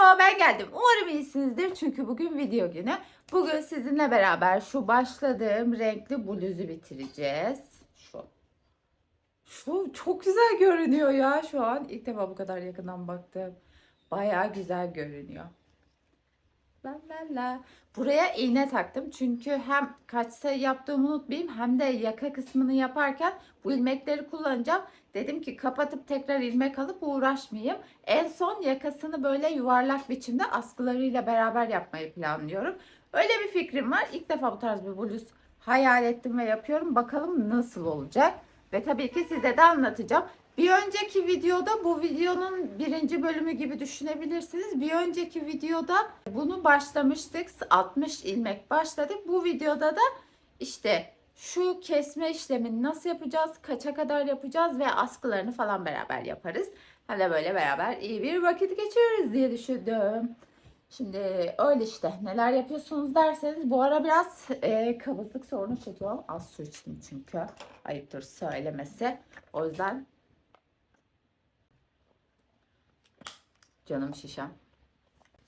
Merhaba ben geldim. Umarım iyisinizdir çünkü bugün video günü. Bugün sizinle beraber şu başladığım renkli bluzu bitireceğiz. Şu. Şu çok güzel görünüyor ya şu an. İlk defa bu kadar yakından baktım. Bayağı güzel görünüyor. La la la. Buraya iğne taktım çünkü hem kaç sayı yaptığımı unutmayayım hem de yaka kısmını yaparken bu ilmekleri kullanacağım. Dedim ki kapatıp tekrar ilmek alıp uğraşmayayım. En son yakasını böyle yuvarlak biçimde askılarıyla beraber yapmayı planlıyorum. Öyle bir fikrim var. İlk defa bu tarz bir bluz hayal ettim ve yapıyorum. Bakalım nasıl olacak. Ve tabii ki size de anlatacağım. Bir önceki videoda bu videonun birinci bölümü gibi düşünebilirsiniz. Bir önceki videoda bunu başlamıştık. 60 ilmek başladık. Bu videoda da işte şu kesme işlemini nasıl yapacağız, kaça kadar yapacağız ve askılarını falan beraber yaparız. Hala böyle beraber iyi bir vakit geçiririz diye düşündüm. Şimdi öyle işte neler yapıyorsunuz derseniz bu ara biraz e, kabızlık sorunu çekiyorum. Az su içtim çünkü. Ayıptır söylemesi. O yüzden canım şişem.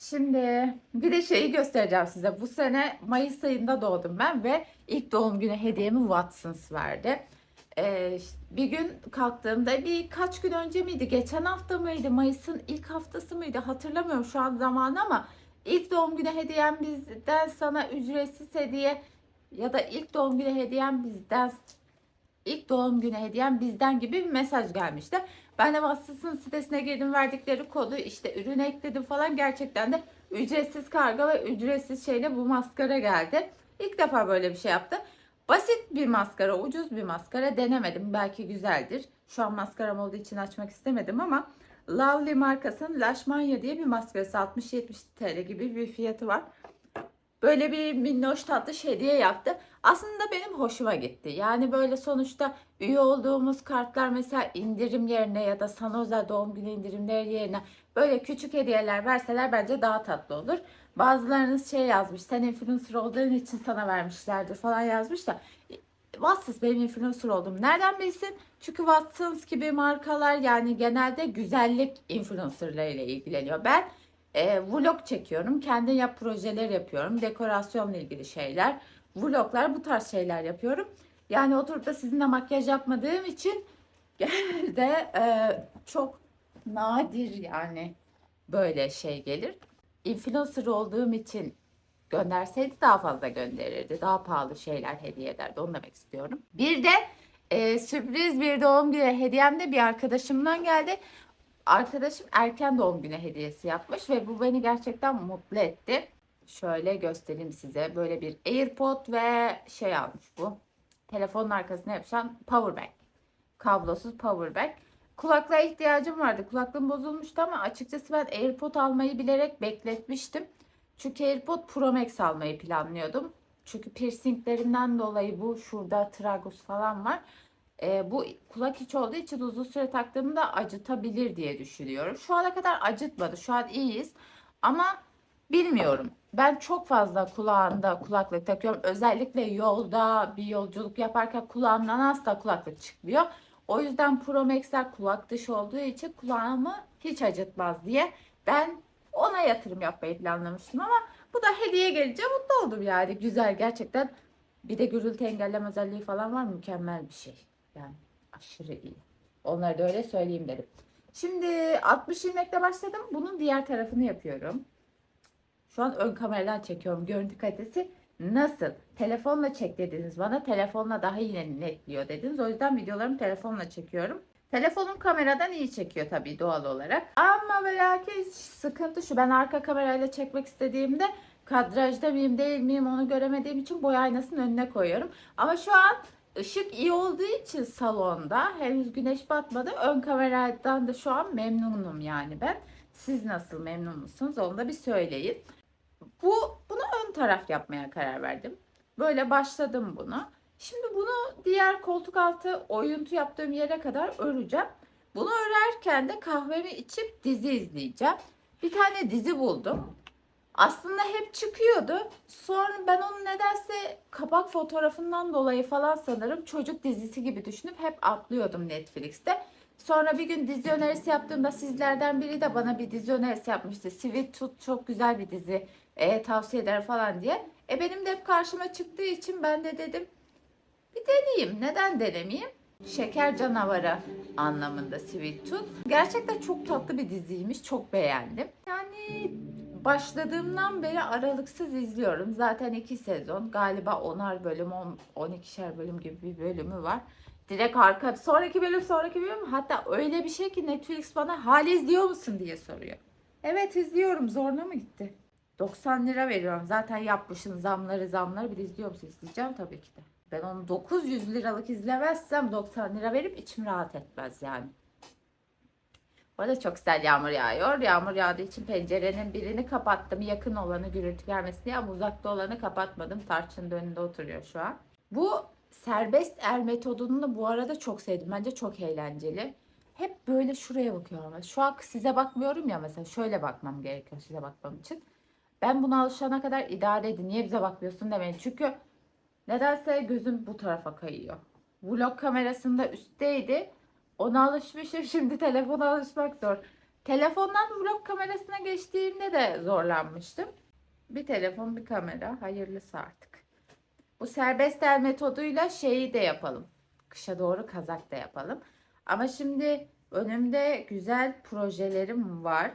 Şimdi bir de şeyi göstereceğim size. Bu sene Mayıs ayında doğdum ben ve ilk doğum günü hediyemi Watsons verdi. Ee, bir gün kalktığımda birkaç gün önce miydi? Geçen hafta mıydı? Mayıs'ın ilk haftası mıydı? Hatırlamıyorum şu an zamanı ama ilk doğum günü hediyem bizden sana ücretsiz hediye ya da ilk doğum günü hediyem bizden ilk doğum günü hediyem bizden gibi bir mesaj gelmişti. Ben de Watsons'ın sitesine girdim verdikleri kodu işte ürün ekledim falan gerçekten de ücretsiz kargo ve ücretsiz şeyle bu maskara geldi. İlk defa böyle bir şey yaptı. Basit bir maskara, ucuz bir maskara denemedim. Belki güzeldir. Şu an maskaram olduğu için açmak istemedim ama Lovely markasının Lashmanya diye bir maskarası 60-70 TL gibi bir fiyatı var. Böyle bir minnoş tatlı hediye yaptı. Aslında benim hoşuma gitti. Yani böyle sonuçta üye olduğumuz kartlar mesela indirim yerine ya da sana özel doğum günü indirimleri yerine böyle küçük hediyeler verseler bence daha tatlı olur. Bazılarınız şey yazmış sen influencer olduğun için sana vermişlerdir falan yazmış da Watsons benim influencer olduğumu nereden bilsin? Çünkü Watsons gibi markalar yani genelde güzellik influencerlarıyla ilgileniyor. Ben e, vlog çekiyorum. Kendi yap projeler yapıyorum. Dekorasyonla ilgili şeyler. Vloglar bu tarz şeyler yapıyorum. Yani oturup da sizinle makyaj yapmadığım için genelde e, çok nadir yani böyle şey gelir. Influencer olduğum için gönderseydi daha fazla gönderirdi. Daha pahalı şeyler hediye ederdi. Onu demek istiyorum. Bir de e, sürpriz bir doğum günü hediyem de bir arkadaşımdan geldi arkadaşım erken doğum günü hediyesi yapmış ve bu beni gerçekten mutlu etti. Şöyle göstereyim size. Böyle bir AirPod ve şey almış bu. Telefonun arkasına yapışan powerbank. Kablosuz powerbank. Kulaklığa ihtiyacım vardı. Kulaklığım bozulmuştu ama açıkçası ben AirPod almayı bilerek bekletmiştim. Çünkü AirPod Pro Max almayı planlıyordum. Çünkü piercinglerimden dolayı bu şurada tragus falan var. E, bu kulak içi olduğu için uzun süre taktığımda acıtabilir diye düşünüyorum. Şu ana kadar acıtmadı. Şu an iyiyiz. Ama bilmiyorum. Ben çok fazla kulağında kulaklık takıyorum. Özellikle yolda bir yolculuk yaparken kulağımdan asla kulaklık çıkmıyor. O yüzden Pro Max'ler kulak dışı olduğu için kulağımı hiç acıtmaz diye ben ona yatırım yapmayı planlamıştım ama bu da hediye gelince mutlu oldum yani. Güzel gerçekten. Bir de gürültü engelleme özelliği falan var mükemmel bir şey. Yani aşırı iyi. Onları da öyle söyleyeyim dedim. Şimdi 60 ilmekle başladım. Bunun diğer tarafını yapıyorum. Şu an ön kameradan çekiyorum. Görüntü kalitesi nasıl? Telefonla çek dediniz bana. Telefonla daha iyi netliyor dediniz. O yüzden videolarımı telefonla çekiyorum. Telefonum kameradan iyi çekiyor tabii doğal olarak. Ama ve lakin sıkıntı şu. Ben arka kamerayla çekmek istediğimde kadrajda mıyım değil miyim onu göremediğim için boy aynasının önüne koyuyorum. Ama şu an Işık iyi olduğu için salonda henüz güneş batmadı. Ön kameradan da şu an memnunum yani ben. Siz nasıl memnun musunuz onu da bir söyleyin. Bu bunu ön taraf yapmaya karar verdim. Böyle başladım bunu. Şimdi bunu diğer koltuk altı oyuntu yaptığım yere kadar öreceğim. Bunu örerken de kahvemi içip dizi izleyeceğim. Bir tane dizi buldum. Aslında hep çıkıyordu. Sonra ben onu nedense kapak fotoğrafından dolayı falan sanırım çocuk dizisi gibi düşünüp hep atlıyordum Netflix'te. Sonra bir gün dizi önerisi yaptığımda sizlerden biri de bana bir dizi önerisi yapmıştı. Sweet Tooth çok güzel bir dizi e, tavsiye eder falan diye. E benim de hep karşıma çıktığı için ben de dedim bir deneyeyim. Neden denemeyeyim? Şeker canavarı anlamında Sweet Tooth. Gerçekten çok tatlı bir diziymiş. Çok beğendim. Yani başladığımdan beri aralıksız izliyorum. Zaten iki sezon. Galiba onar bölüm, on- 12'şer bölüm gibi bir bölümü var. Direkt arka, sonraki bölüm, sonraki bölüm. Hatta öyle bir şey ki Netflix bana hala izliyor musun diye soruyor. Evet izliyorum. Zoruna mı gitti? 90 lira veriyorum. Zaten yapmışım zamları zamları. Bir izliyor musun? İzleyeceğim tabii ki de. Ben onu 900 liralık izlemezsem 90 lira verip içim rahat etmez yani. Bu arada çok güzel yağmur yağıyor. Yağmur yağdığı için pencerenin birini kapattım. Yakın olanı gürültü gelmesin diye ama uzakta olanı kapatmadım. Tarçın önünde oturuyor şu an. Bu serbest el metodunu da bu arada çok sevdim. Bence çok eğlenceli. Hep böyle şuraya bakıyorum. Şu an size bakmıyorum ya mesela şöyle bakmam gerekiyor size bakmam için. Ben buna alışana kadar idare edin. Niye bize bakmıyorsun demeyin. Çünkü nedense gözüm bu tarafa kayıyor. Vlog kamerasında üstteydi. Ona alışmışım. Şimdi telefona alışmak zor. Telefondan vlog kamerasına geçtiğimde de zorlanmıştım. Bir telefon bir kamera. Hayırlısı artık. Bu serbest el metoduyla şeyi de yapalım. Kışa doğru kazak da yapalım. Ama şimdi önümde güzel projelerim var.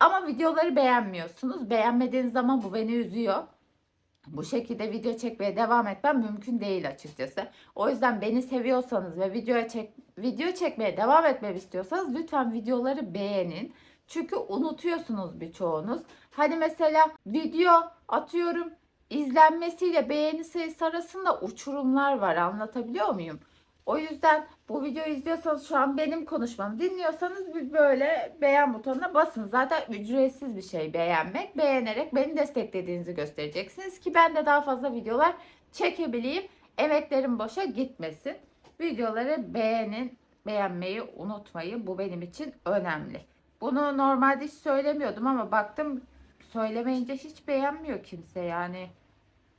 Ama videoları beğenmiyorsunuz. Beğenmediğiniz zaman bu beni üzüyor. Bu şekilde video çekmeye devam etmem mümkün değil açıkçası. O yüzden beni seviyorsanız ve videoya çek video çekmeye devam etmemi istiyorsanız lütfen videoları beğenin. Çünkü unutuyorsunuz birçoğunuz. Hani mesela video atıyorum izlenmesiyle beğeni sayısı arasında uçurumlar var. Anlatabiliyor muyum? O yüzden bu videoyu izliyorsanız şu an benim konuşmamı dinliyorsanız bir böyle beğen butonuna basın. Zaten ücretsiz bir şey beğenmek. Beğenerek beni desteklediğinizi göstereceksiniz ki ben de daha fazla videolar çekebileyim. Emeklerim boşa gitmesin. Videoları beğenin, beğenmeyi unutmayın. Bu benim için önemli. Bunu normalde hiç söylemiyordum ama baktım söylemeyince hiç beğenmiyor kimse yani.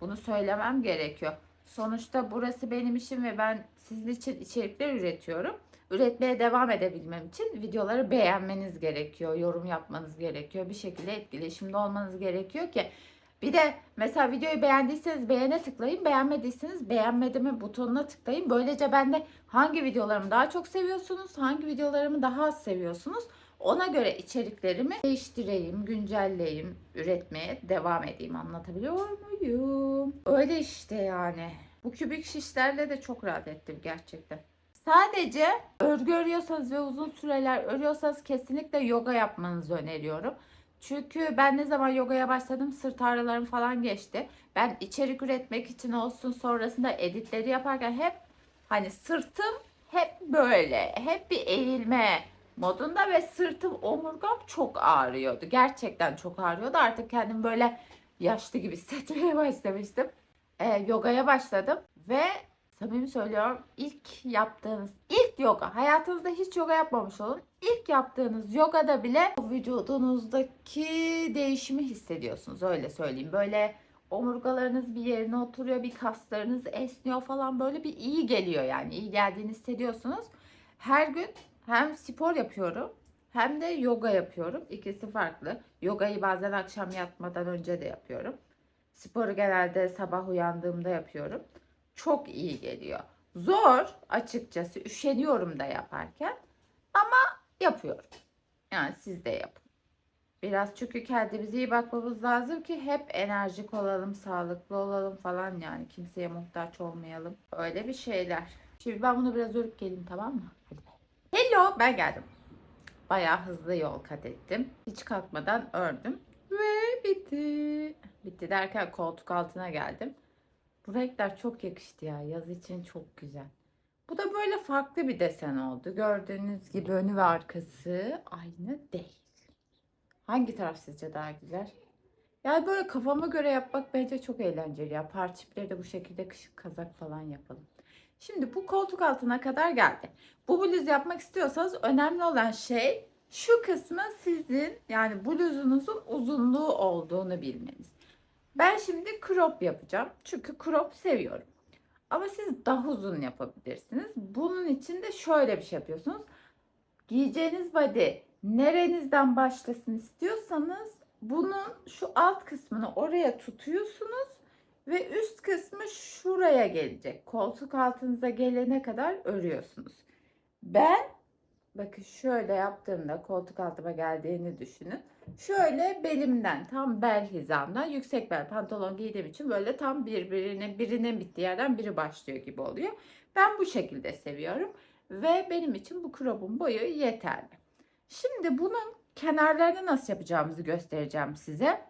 Bunu söylemem gerekiyor. Sonuçta burası benim işim ve ben sizin için içerikler üretiyorum. Üretmeye devam edebilmem için videoları beğenmeniz gerekiyor, yorum yapmanız gerekiyor, bir şekilde etkileşimde olmanız gerekiyor ki bir de mesela videoyu beğendiyseniz beğene tıklayın, beğenmediyseniz beğenmedimi butonuna tıklayın. Böylece ben de hangi videolarımı daha çok seviyorsunuz, hangi videolarımı daha az seviyorsunuz ona göre içeriklerimi değiştireyim, güncelleyeyim, üretmeye devam edeyim. Anlatabiliyor muyum? Öyle işte yani. Bu kübik şişlerle de çok rahat ettim gerçekten. Sadece örgü örüyorsanız ve uzun süreler örüyorsanız kesinlikle yoga yapmanızı öneriyorum. Çünkü ben ne zaman yogaya başladım sırt ağrılarım falan geçti. Ben içerik üretmek için olsun sonrasında editleri yaparken hep hani sırtım hep böyle hep bir eğilme modunda ve sırtım omurgam çok ağrıyordu. Gerçekten çok ağrıyordu. Artık kendimi böyle yaşlı gibi hissetmeye başlamıştım. Ee, yogaya başladım ve samimi söylüyorum ilk yaptığınız ilk yoga hayatınızda hiç yoga yapmamış olun. İlk yaptığınız yogada bile vücudunuzdaki değişimi hissediyorsunuz öyle söyleyeyim. Böyle omurgalarınız bir yerine oturuyor, bir kaslarınız esniyor falan böyle bir iyi geliyor yani. iyi geldiğini hissediyorsunuz. Her gün hem spor yapıyorum hem de yoga yapıyorum. İkisi farklı. Yogayı bazen akşam yatmadan önce de yapıyorum. Sporu genelde sabah uyandığımda yapıyorum. Çok iyi geliyor. Zor açıkçası. Üşeniyorum da yaparken. Ama yapıyorum. Yani siz de yapın. Biraz çünkü kendimize iyi bakmamız lazım ki hep enerjik olalım, sağlıklı olalım falan yani. Kimseye muhtaç olmayalım. Öyle bir şeyler. Şimdi ben bunu biraz örüp geleyim tamam mı? Hadi. Hello ben geldim. Bayağı hızlı yol kat ettim. Hiç kalkmadan ördüm. Ve bitti. Bitti derken koltuk altına geldim. Bu renkler çok yakıştı ya. Yaz için çok güzel. Bu da böyle farklı bir desen oldu. Gördüğünüz gibi önü ve arkası aynı değil. Hangi taraf sizce daha güzel? Yani böyle kafama göre yapmak bence çok eğlenceli ya. Parçipleri de bu şekilde kışık kazak falan yapalım. Şimdi bu koltuk altına kadar geldi. Bu bluz yapmak istiyorsanız önemli olan şey şu kısmı sizin yani bluzunuzun uzunluğu olduğunu bilmeniz. Ben şimdi crop yapacağım. Çünkü crop seviyorum. Ama siz daha uzun yapabilirsiniz. Bunun için de şöyle bir şey yapıyorsunuz. giyeceğiniz body nerenizden başlasın istiyorsanız bunun şu alt kısmını oraya tutuyorsunuz ve üst kısmı şuraya gelecek. Koltuk altınıza gelene kadar örüyorsunuz. Ben bakın şöyle yaptığımda koltuk altıma geldiğini düşünün. Şöyle belimden tam bel hizamdan yüksek bel pantolon giydiğim için böyle tam birbirine birinin bittiği yerden biri başlıyor gibi oluyor. Ben bu şekilde seviyorum ve benim için bu crop'un boyu yeterli. Şimdi bunun kenarlarını nasıl yapacağımızı göstereceğim size.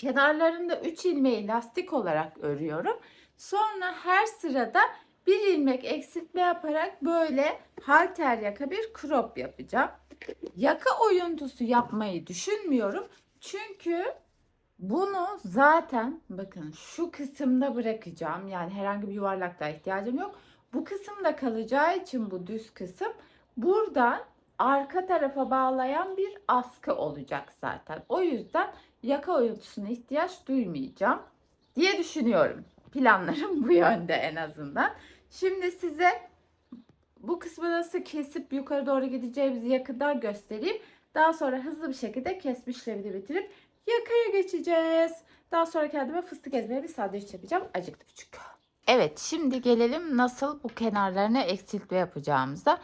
Kenarlarında 3 ilmeği lastik olarak örüyorum. Sonra her sırada bir ilmek eksiltme yaparak böyle halter yaka bir crop yapacağım. Yaka oyuntusu yapmayı düşünmüyorum. Çünkü bunu zaten bakın şu kısımda bırakacağım. Yani herhangi bir yuvarlaklığa ihtiyacım yok. Bu kısımda kalacağı için bu düz kısım buradan arka tarafa bağlayan bir askı olacak zaten. O yüzden yaka oyuntusuna ihtiyaç duymayacağım diye düşünüyorum. Planlarım bu yönde en azından. Şimdi size bu kısmı nasıl kesip yukarı doğru gideceğimizi yakından göstereyim. Daha sonra hızlı bir şekilde kesme işlemini bitirip yakaya geçeceğiz. Daha sonra kendime fıstık ezmeli bir sandviç yapacağım. Acıktım çünkü. Evet şimdi gelelim nasıl bu kenarlarına eksiltme yapacağımıza.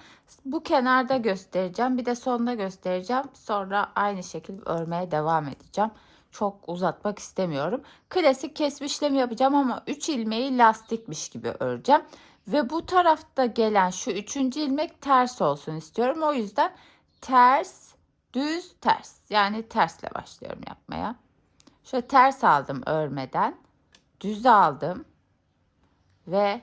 Bu kenarda göstereceğim bir de sonda göstereceğim. Sonra aynı şekilde örmeye devam edeceğim. Çok uzatmak istemiyorum. Klasik kesme işlemi yapacağım ama 3 ilmeği lastikmiş gibi öreceğim. Ve bu tarafta gelen şu üçüncü ilmek ters olsun istiyorum. O yüzden ters, düz, ters. Yani tersle başlıyorum yapmaya. Şöyle ters aldım örmeden. Düz aldım. Ve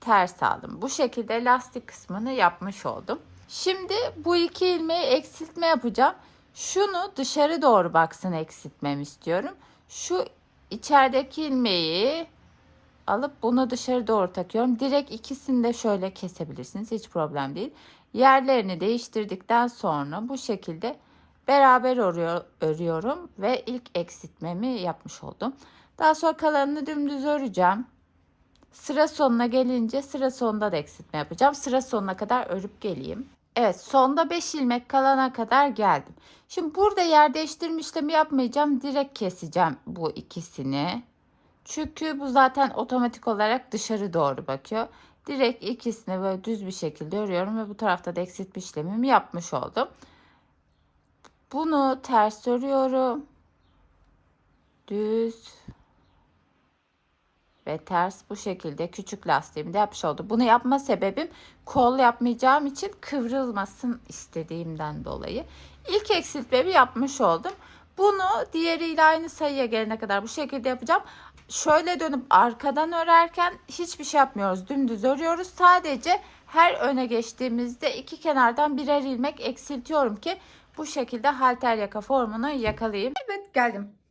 ters aldım. Bu şekilde lastik kısmını yapmış oldum. Şimdi bu iki ilmeği eksiltme yapacağım. Şunu dışarı doğru baksın eksiltmem istiyorum. Şu içerideki ilmeği alıp bunu dışarı doğru takıyorum. Direkt ikisini de şöyle kesebilirsiniz. Hiç problem değil. Yerlerini değiştirdikten sonra bu şekilde beraber örüyor, örüyorum ve ilk eksiltmemi yapmış oldum. Daha sonra kalanını dümdüz öreceğim. Sıra sonuna gelince sıra sonunda da eksiltme yapacağım. Sıra sonuna kadar örüp geleyim. Evet sonda 5 ilmek kalana kadar geldim. Şimdi burada yer değiştirme işlemi yapmayacağım. Direkt keseceğim bu ikisini. Çünkü bu zaten otomatik olarak dışarı doğru bakıyor. Direkt ikisini böyle düz bir şekilde örüyorum ve bu tarafta da eksiltme işlemimi yapmış oldum. Bunu ters örüyorum. Düz ve ters bu şekilde küçük lastiğimi de yapmış oldu. Bunu yapma sebebim kol yapmayacağım için kıvrılmasın istediğimden dolayı. İlk eksiltmemi yapmış oldum. Bunu diğeriyle aynı sayıya gelene kadar bu şekilde yapacağım. Şöyle dönüp arkadan örerken hiçbir şey yapmıyoruz. Dümdüz örüyoruz. Sadece her öne geçtiğimizde iki kenardan birer ilmek eksiltiyorum ki bu şekilde halter yaka formunu yakalayayım. Evet geldim.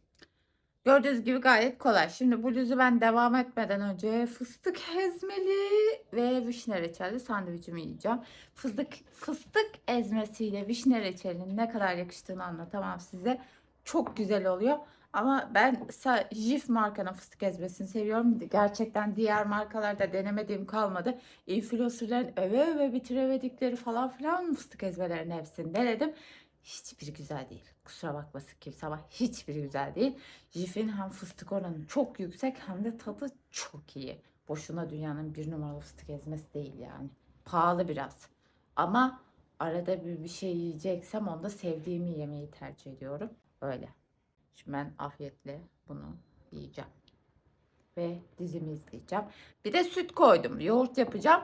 Gördüğünüz gibi gayet kolay. Şimdi bluzu ben devam etmeden önce fıstık ezmeli ve vişne reçelli sandviçimi yiyeceğim. Fıstık fıstık ezmesiyle vişne reçelinin ne kadar yakıştığını anlatamam size. Çok güzel oluyor. Ama ben Jif markanın fıstık ezmesini seviyorum. Gerçekten diğer markalarda denemediğim kalmadı. Influencerların öve öve bitiremedikleri falan filan fıstık ezmelerin hepsini denedim. Hiçbiri güzel değil. Kusura bakmasın kimse ama hiçbiri güzel değil. Jif'in hem fıstık oranı çok yüksek hem de tadı çok iyi. Boşuna dünyanın bir numaralı fıstık ezmesi değil yani. Pahalı biraz. Ama arada bir, bir şey yiyeceksem onda sevdiğimi yemeyi tercih ediyorum. Öyle. Şimdi ben afiyetle bunu yiyeceğim. Ve dizimi izleyeceğim. Bir de süt koydum. Yoğurt yapacağım.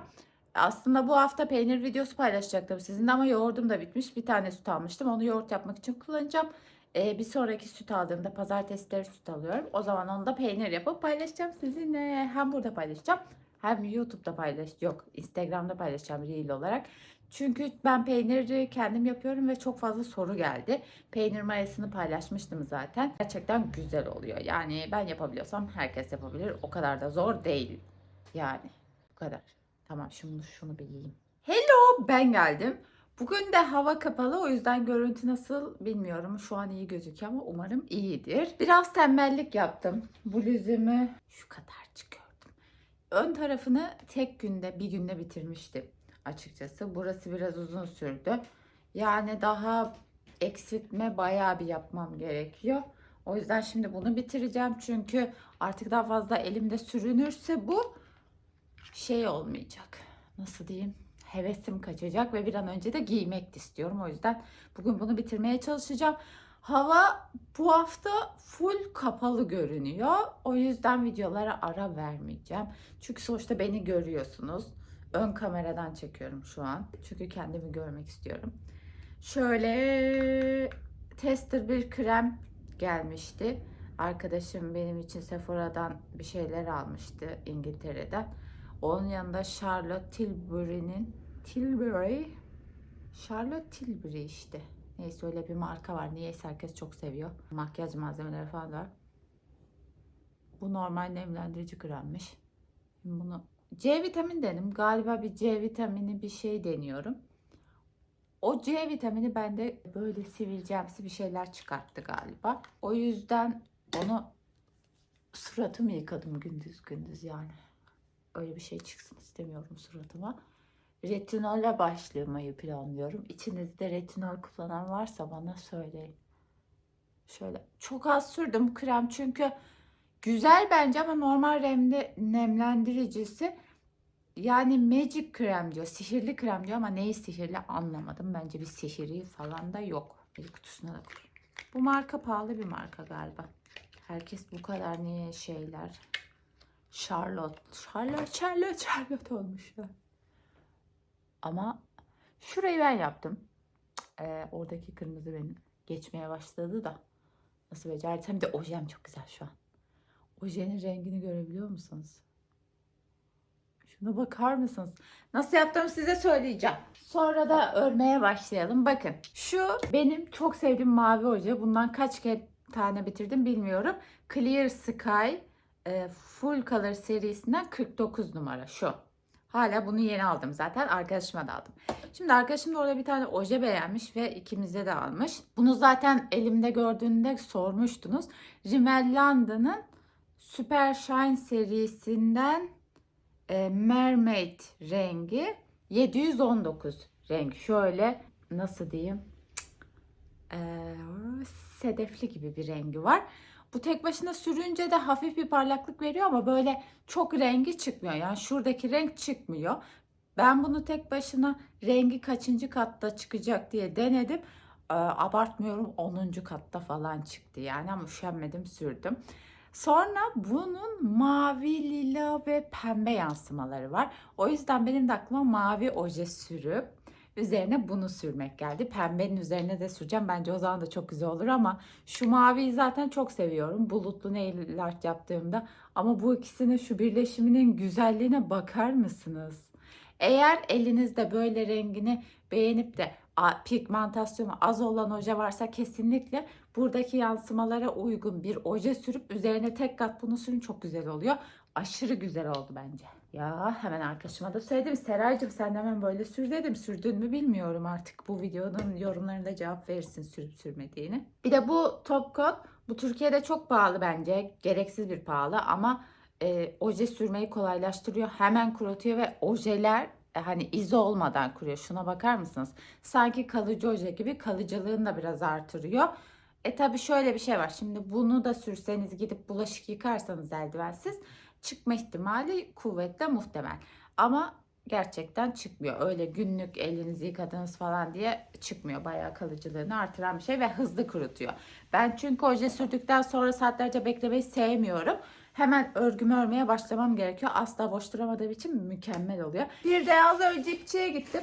Aslında bu hafta peynir videosu paylaşacaktım sizinle ama yoğurdum da bitmiş. Bir tane süt almıştım. Onu yoğurt yapmak için kullanacağım. Ee, bir sonraki süt aldığımda pazartesileri süt alıyorum. O zaman onu da peynir yapıp paylaşacağım sizinle. Hem burada paylaşacağım hem YouTube'da paylaş yok Instagram'da paylaşacağım reel olarak. Çünkü ben peyniri kendim yapıyorum ve çok fazla soru geldi. Peynir mayasını paylaşmıştım zaten. Gerçekten güzel oluyor. Yani ben yapabiliyorsam herkes yapabilir. O kadar da zor değil. Yani bu kadar. Tamam şunu şunu bir yiyeyim. Hello ben geldim. Bugün de hava kapalı o yüzden görüntü nasıl bilmiyorum. Şu an iyi gözüküyor ama umarım iyidir. Biraz tembellik yaptım. Bluzumu şu kadar çıkıyordum. Ön tarafını tek günde bir günde bitirmiştim. açıkçası. Burası biraz uzun sürdü. Yani daha eksiltme bayağı bir yapmam gerekiyor. O yüzden şimdi bunu bitireceğim. Çünkü artık daha fazla elimde sürünürse bu şey olmayacak. Nasıl diyeyim? Hevesim kaçacak ve bir an önce de giymek istiyorum. O yüzden bugün bunu bitirmeye çalışacağım. Hava bu hafta full kapalı görünüyor. O yüzden videolara ara vermeyeceğim. Çünkü sonuçta beni görüyorsunuz. Ön kameradan çekiyorum şu an. Çünkü kendimi görmek istiyorum. Şöyle tester bir krem gelmişti. Arkadaşım benim için Sephora'dan bir şeyler almıştı İngiltere'den. Onun yanında Charlotte Tilbury'nin Tilbury Charlotte Tilbury işte. Neyse öyle bir marka var. Niyeyse herkes çok seviyor. Makyaj malzemeleri falan var. Bu normal nemlendirici kremmiş. Bunu C vitamini dedim. Galiba bir C vitamini bir şey deniyorum. O C vitamini bende böyle sivilcemsi bir şeyler çıkarttı galiba. O yüzden onu suratımı yıkadım gündüz gündüz yani. Öyle bir şey çıksın istemiyorum suratıma. Retinolle başlamayı planlıyorum. İçinizde retinol kullanan varsa bana söyleyin. Şöyle çok az sürdüm krem çünkü güzel bence ama normal remde nemlendiricisi yani magic krem diyor, sihirli krem diyor ama neyi sihirli anlamadım. Bence bir sihiri falan da yok. Bir kutusuna da koyayım. Bu marka pahalı bir marka galiba. Herkes bu kadar niye şeyler. Charlotte, Charlotte, Charlotte, Charlotte olmuşlar. Ama şurayı ben yaptım. Ee, oradaki kırmızı benim. Geçmeye başladı da. Nasıl becerdim? De ojem çok güzel şu an. Ojenin rengini görebiliyor musunuz? Şuna bakar mısınız? Nasıl yaptığımı size söyleyeceğim. Sonra da örmeye başlayalım. Bakın şu benim çok sevdiğim mavi oje. Bundan kaç kere tane bitirdim bilmiyorum. Clear Sky e, Full Color serisinden 49 numara şu. Hala bunu yeni aldım zaten. Arkadaşıma da aldım. Şimdi arkadaşım da orada bir tane oje beğenmiş ve ikimize de almış. Bunu zaten elimde gördüğünde sormuştunuz. Rimmel London'ın Super Shine serisinden e, Mermaid rengi 719 renk. Şöyle nasıl diyeyim? E, sedefli gibi bir rengi var. Bu tek başına sürünce de hafif bir parlaklık veriyor ama böyle çok rengi çıkmıyor. Yani şuradaki renk çıkmıyor. Ben bunu tek başına rengi kaçıncı katta çıkacak diye denedim. E, abartmıyorum 10. katta falan çıktı yani ama üşenmedim sürdüm. Sonra bunun mavi, lila ve pembe yansımaları var. O yüzden benim de aklıma mavi oje sürüp üzerine bunu sürmek geldi. Pembenin üzerine de süreceğim. Bence o zaman da çok güzel olur ama şu maviyi zaten çok seviyorum. Bulutlu nail art yaptığımda. Ama bu ikisinin şu birleşiminin güzelliğine bakar mısınız? Eğer elinizde böyle rengini beğenip de pigmentasyonu az olan oje varsa kesinlikle buradaki yansımalara uygun bir oje sürüp üzerine tek kat bunu sürün çok güzel oluyor. Aşırı güzel oldu bence. Ya hemen arkadaşıma da söyledim. Seraycığım sen hemen böyle sür dedim. Sürdün mü bilmiyorum artık. Bu videonun yorumlarında cevap verirsin sürüp sürmediğini. Bir de bu top coat bu Türkiye'de çok pahalı bence. Gereksiz bir pahalı ama e, oje sürmeyi kolaylaştırıyor. Hemen kurutuyor ve ojeler e, hani izi olmadan kuruyor. Şuna bakar mısınız? Sanki kalıcı oje gibi kalıcılığını da biraz artırıyor. E tabi şöyle bir şey var. Şimdi bunu da sürseniz gidip bulaşık yıkarsanız eldivensiz çıkma ihtimali kuvvetle muhtemel. Ama gerçekten çıkmıyor. Öyle günlük elinizi yıkadınız falan diye çıkmıyor. Bayağı kalıcılığını artıran bir şey ve hızlı kurutuyor. Ben çünkü oje sürdükten sonra saatlerce beklemeyi sevmiyorum. Hemen örgümü örmeye başlamam gerekiyor. Asla boş duramadığım için mükemmel oluyor. Bir de az önce ipçiye gittim.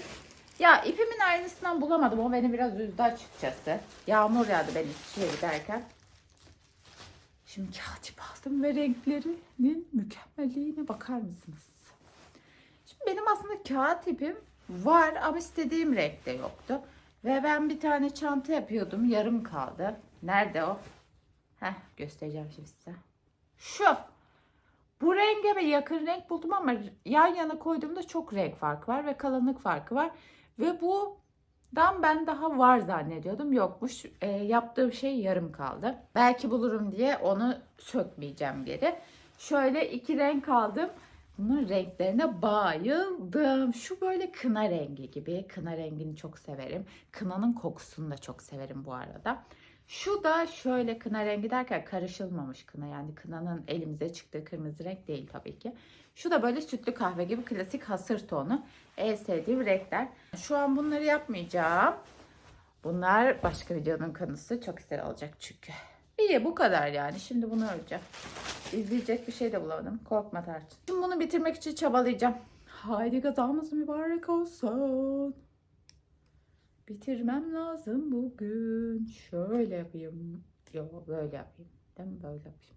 Ya ipimin aynısından bulamadım. O beni biraz üzdü açıkçası. Yağmur yağdı ben ipçiye giderken. Şimdi kağıt aldım ve renklerinin mükemmelliğine bakar mısınız? Şimdi benim aslında kağıt ipim var ama istediğim renkte yoktu. Ve ben bir tane çanta yapıyordum. Yarım kaldı. Nerede o? Heh göstereceğim şimdi size. Şu. Bu renge ve yakın renk buldum ama yan yana koyduğumda çok renk farkı var ve kalınlık farkı var. Ve bu Dan ben daha var zannediyordum. Yokmuş. E, yaptığım şey yarım kaldı. Belki bulurum diye onu sökmeyeceğim geri. Şöyle iki renk aldım. Bunun renklerine bayıldım. Şu böyle kına rengi gibi. Kına rengini çok severim. Kınanın kokusunu da çok severim bu arada. Şu da şöyle kına rengi derken karışılmamış kına. Yani kınanın elimize çıktığı kırmızı renk değil tabii ki. Şu da böyle sütlü kahve gibi klasik hasır tonu. En sevdiğim renkler. Şu an bunları yapmayacağım. Bunlar başka videonun konusu. Çok güzel olacak çünkü. İyi bu kadar yani. Şimdi bunu öreceğim. İzleyecek bir şey de bulamadım. Korkma Tarçın. Şimdi bunu bitirmek için çabalayacağım. Haydi gazamız mübarek olsun. Bitirmem lazım bugün. Şöyle yapayım. Yok böyle yapayım. Değil mi? Böyle yapayım.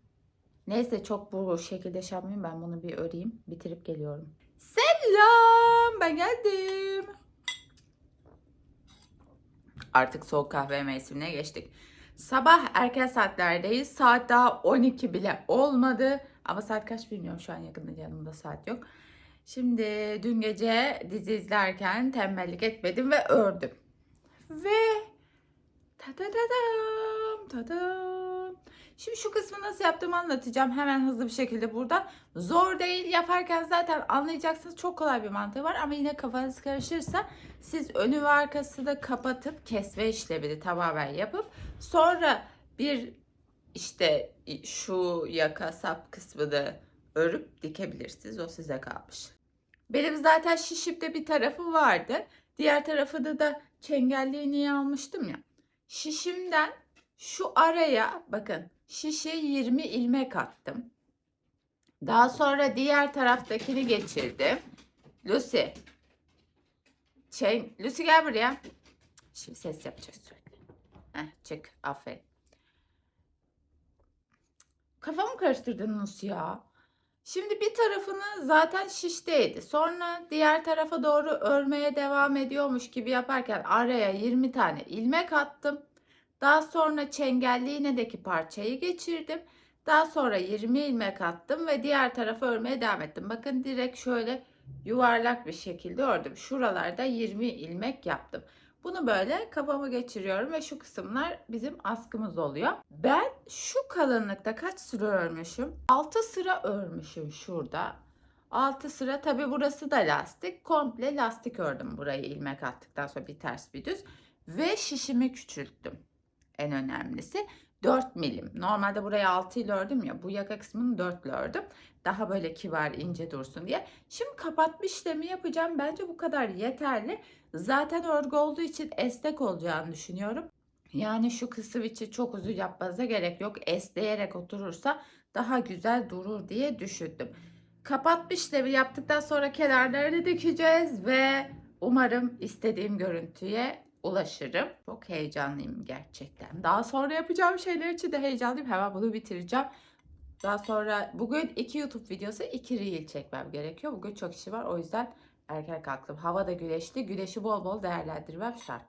Neyse çok bu şekilde şey yapmayayım. Ben bunu bir öreyim. Bitirip geliyorum. Selam. Ben geldim. Artık soğuk kahve mevsimine geçtik. Sabah erken saatlerdeyiz. Saat daha 12 bile olmadı. Ama saat kaç bilmiyorum şu an yakında yanımda saat yok. Şimdi dün gece dizi izlerken tembellik etmedim ve ördüm. Ve tadadadam tadam. Şimdi şu kısmı nasıl yaptığımı anlatacağım hemen hızlı bir şekilde burada. Zor değil yaparken zaten anlayacaksınız çok kolay bir mantığı var ama yine kafanız karışırsa siz önü ve arkası da kapatıp kesme işlemini tamamen yapıp sonra bir işte şu yaka sap kısmını örüp dikebilirsiniz. O size kalmış. Benim zaten şişimde bir tarafı vardı. Diğer tarafını da çengelliğini almıştım ya. Şişimden şu araya bakın şişe 20 ilmek attım. Daha sonra diğer taraftakini geçirdim. Lucy. Çen Lucy gel buraya. Şimdi ses yapacağız sürekli. Heh, çık. Aferin. Kafamı karıştırdın Lucy ya. Şimdi bir tarafını zaten şişteydi. Sonra diğer tarafa doğru örmeye devam ediyormuş gibi yaparken araya 20 tane ilmek attım. Daha sonra çengelli iğnedeki parçayı geçirdim. Daha sonra 20 ilmek attım ve diğer tarafı örmeye devam ettim. Bakın direkt şöyle yuvarlak bir şekilde ördüm. Şuralarda 20 ilmek yaptım. Bunu böyle kafama geçiriyorum ve şu kısımlar bizim askımız oluyor. Ben şu kalınlıkta kaç sıra örmüşüm? 6 sıra örmüşüm şurada. 6 sıra tabi burası da lastik. Komple lastik ördüm burayı ilmek attıktan sonra bir ters bir düz. Ve şişimi küçülttüm. En önemlisi 4 milim. Normalde burayı 6 ile ördüm ya. Bu yaka kısmını 4 ile ördüm. Daha böyle kibar ince dursun diye. Şimdi kapatma işlemi yapacağım. Bence bu kadar yeterli. Zaten örgü olduğu için esnek olacağını düşünüyorum. Yani şu kısım için çok uzun yapmanıza gerek yok. Esneyerek oturursa daha güzel durur diye düşündüm. Kapatma işlemi yaptıktan sonra kenarlarını dikeceğiz ve umarım istediğim görüntüye ulaşırım. Çok heyecanlıyım gerçekten. Daha sonra yapacağım şeyler için de heyecanlıyım. Hemen bunu bitireceğim. Daha sonra bugün iki YouTube videosu, iki reel çekmem gerekiyor. Bugün çok işi var. O yüzden erken kalktım. Hava da güneşli. Güneşi bol bol değerlendirmem şart.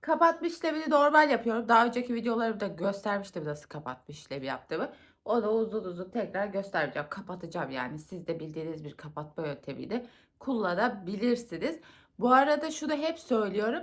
Kapatma işlemini normal yapıyorum. Daha önceki videolarımda göstermiştim nasıl kapatma işlemi yaptığımı. O da uzun uzun tekrar göstereceğim. Kapatacağım yani. Siz de bildiğiniz bir kapatma yöntemini kullanabilirsiniz. Bu arada şunu hep söylüyorum.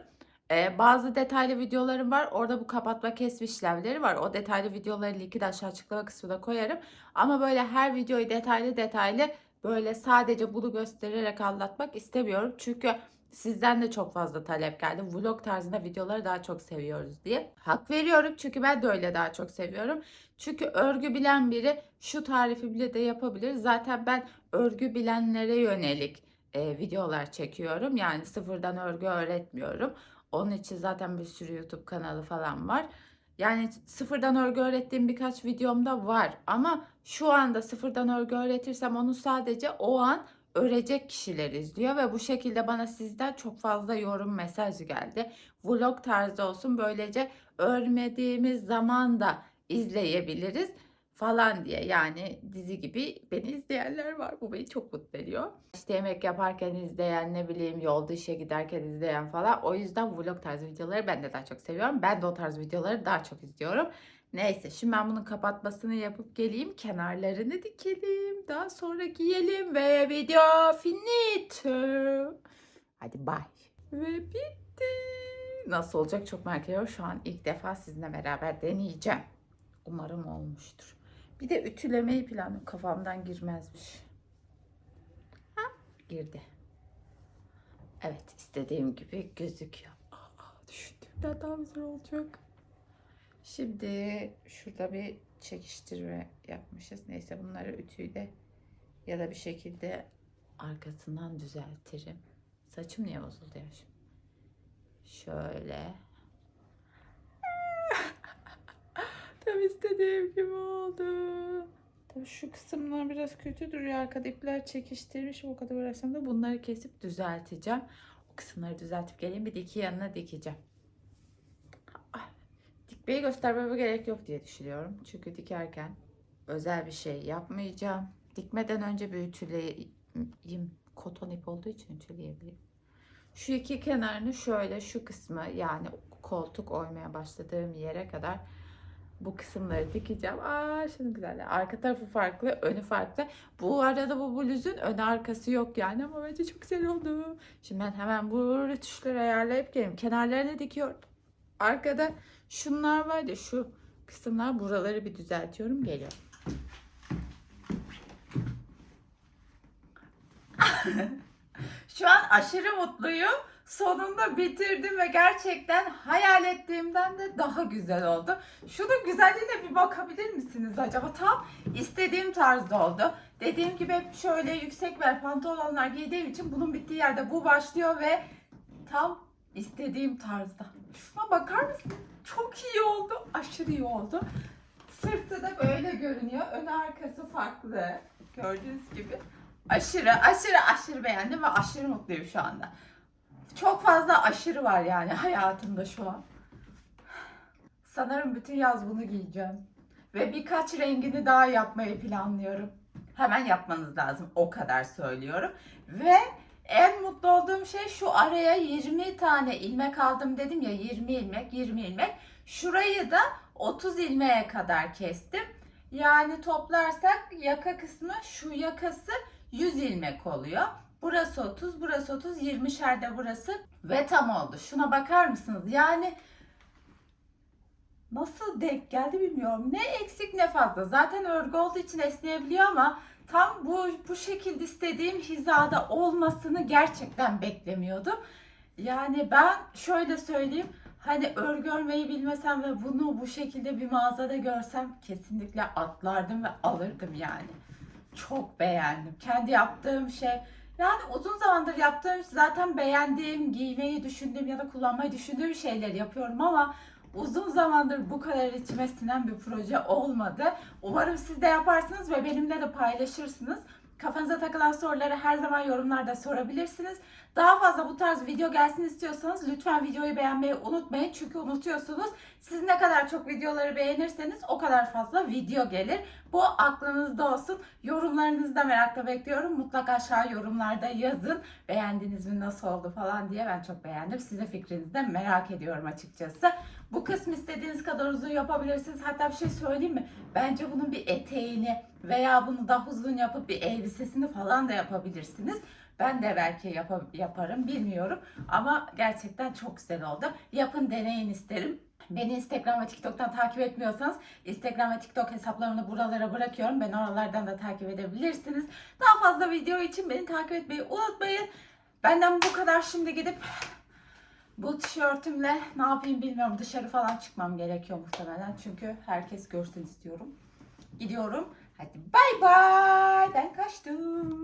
Ee, bazı detaylı videolarım var. Orada bu kapatma kesme işlemleri var. O detaylı videoları linki de aşağı açıklama kısmına koyarım. Ama böyle her videoyu detaylı detaylı böyle sadece bunu göstererek anlatmak istemiyorum. Çünkü sizden de çok fazla talep geldi. Vlog tarzında videoları daha çok seviyoruz diye. Hak veriyorum çünkü ben de öyle daha çok seviyorum. Çünkü örgü bilen biri şu tarifi bile de yapabilir. Zaten ben örgü bilenlere yönelik e, videolar çekiyorum. Yani sıfırdan örgü öğretmiyorum. Onun için zaten bir sürü YouTube kanalı falan var. Yani sıfırdan örgü öğrettiğim birkaç videom da var. Ama şu anda sıfırdan örgü öğretirsem onu sadece o an örecek kişiler izliyor ve bu şekilde bana sizden çok fazla yorum mesaj geldi. Vlog tarzı olsun böylece örmediğimiz zaman da izleyebiliriz falan diye. Yani dizi gibi beni izleyenler var. Bu beni çok mutlu ediyor. İşte yemek yaparken izleyen, ne bileyim yolda işe giderken izleyen falan. O yüzden vlog tarzı videoları ben de daha çok seviyorum. Ben de o tarz videoları daha çok izliyorum. Neyse şimdi ben bunun kapatmasını yapıp geleyim. Kenarlarını dikelim. Daha sonra giyelim ve video finito. Hadi bye. Ve bitti. Nasıl olacak çok merak ediyorum. Şu an ilk defa sizinle beraber deneyeceğim. Umarım olmuştur. Bir de ütülemeyi planlıyorum. Kafamdan girmezmiş. Ha, girdi. Evet istediğim gibi gözüküyor. Aa, düşündüğümden daha güzel olacak. Şimdi şurada bir çekiştirme yapmışız. Neyse bunları ütüyle ya da bir şekilde arkasından düzeltirim. Saçım niye bozuldu ya şimdi? Şöyle. Tam istediğim gibi oldu. Tabii şu kısımlar biraz kötü duruyor. Arkada ipler çekiştirmiş. O kadar uğraşsam da bunları kesip düzelteceğim. O kısımları düzeltip geleyim bir de iki yanına dikeceğim. Ah, Dikmeyi göstermeme gerek yok diye düşünüyorum. Çünkü dikerken özel bir şey yapmayacağım. Dikmeden önce bir ütüleyeyim. Koton ip olduğu için ütüleyebilirim. Şu iki kenarını şöyle şu kısmı yani koltuk oymaya başladığım yere kadar bu kısımları dikeceğim. Aa şimdi güzel. Arka tarafı farklı, önü farklı. Bu arada bu bluzun ön arkası yok yani ama bence çok güzel oldu. Şimdi ben hemen bu rötuşları ayarlayıp geleyim. Kenarlarını dikiyorum. Arkada şunlar var ya şu kısımlar buraları bir düzeltiyorum. Geliyorum. Şu an aşırı mutluyum. Sonunda bitirdim ve gerçekten hayal ettiğimden de daha güzel oldu. Şunun güzelliğine bir bakabilir misiniz acaba? Tam istediğim tarzda oldu. Dediğim gibi hep şöyle yüksek bel pantolonlar giydiğim için bunun bittiği yerde bu başlıyor ve tam istediğim tarzda. Şuna bakar mısınız? Çok iyi oldu. Aşırı iyi oldu. Sırtı da böyle görünüyor. Ön arkası farklı. Gördüğünüz gibi. Aşırı aşırı aşırı beğendim ve aşırı mutluyum şu anda. Çok fazla aşırı var yani hayatımda şu an. Sanırım bütün yaz bunu giyeceğim. Ve birkaç rengini daha yapmayı planlıyorum. Hemen yapmanız lazım. O kadar söylüyorum. Ve en mutlu olduğum şey şu araya 20 tane ilmek aldım dedim ya 20 ilmek 20 ilmek. Şurayı da 30 ilmeğe kadar kestim. Yani toplarsak yaka kısmı şu yakası 100 ilmek oluyor. Burası 30, burası 30, 20'şer de burası ve tam oldu. Şuna bakar mısınız? Yani nasıl denk geldi bilmiyorum. Ne eksik ne fazla. Zaten örgü olduğu için esneyebiliyor ama tam bu bu şekilde istediğim hizada olmasını gerçekten beklemiyordum. Yani ben şöyle söyleyeyim. Hani örgü örmeyi bilmesem ve bunu bu şekilde bir mağazada görsem kesinlikle atlardım ve alırdım yani. Çok beğendim. Kendi yaptığım şey yani uzun zamandır yaptığım zaten beğendiğim, giymeyi düşündüğüm ya da kullanmayı düşündüğüm şeyleri yapıyorum ama uzun zamandır bu kadar içime sinen bir proje olmadı. Umarım siz de yaparsınız ve benimle de paylaşırsınız. Kafanıza takılan soruları her zaman yorumlarda sorabilirsiniz. Daha fazla bu tarz video gelsin istiyorsanız lütfen videoyu beğenmeyi unutmayın. Çünkü unutuyorsunuz. Siz ne kadar çok videoları beğenirseniz o kadar fazla video gelir. Bu aklınızda olsun. Yorumlarınızı da merakla bekliyorum. Mutlaka aşağı yorumlarda yazın. Beğendiniz mi nasıl oldu falan diye ben çok beğendim. Size fikrinizi de merak ediyorum açıkçası. Bu kısmı istediğiniz kadar uzun yapabilirsiniz. Hatta bir şey söyleyeyim mi? Bence bunun bir eteğini veya bunu daha uzun yapıp bir elbisesini falan da yapabilirsiniz. Ben de belki yapa- yaparım bilmiyorum ama gerçekten çok güzel oldu. Yapın deneyin isterim. Beni Instagram ve TikTok'tan takip etmiyorsanız Instagram ve TikTok hesaplarımı buralara bırakıyorum. Beni oralardan da takip edebilirsiniz. Daha fazla video için beni takip etmeyi unutmayın. Benden bu kadar şimdi gidip bu tişörtümle ne yapayım bilmiyorum. Dışarı falan çıkmam gerekiyor muhtemelen. Çünkü herkes görsün istiyorum. Gidiyorum. Hadi bay bay. Ben kaçtım.